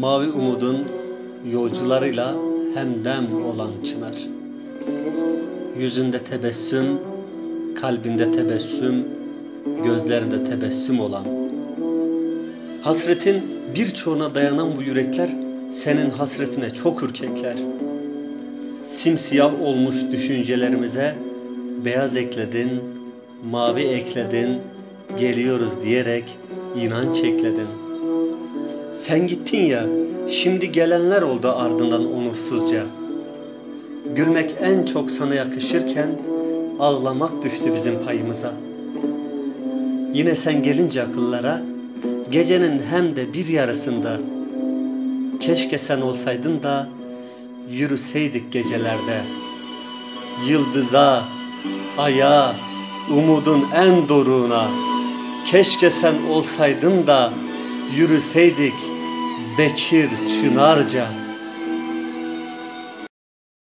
mavi umudun yolcularıyla hemdem olan çınar. Yüzünde tebessüm, kalbinde tebessüm, gözlerinde tebessüm olan. Hasretin birçoğuna dayanan bu yürekler senin hasretine çok ürkekler. Simsiyah olmuş düşüncelerimize beyaz ekledin, mavi ekledin, geliyoruz diyerek inanç ekledin. Sen gittin ya, şimdi gelenler oldu ardından onursuzca. Gülmek en çok sana yakışırken ağlamak düştü bizim payımıza. Yine sen gelince akıllara gecenin hem de bir yarısında keşke sen olsaydın da yürüseydik gecelerde. Yıldıza, aya, umudun en doruğuna keşke sen olsaydın da yürüseydik Bekir Çınarca.''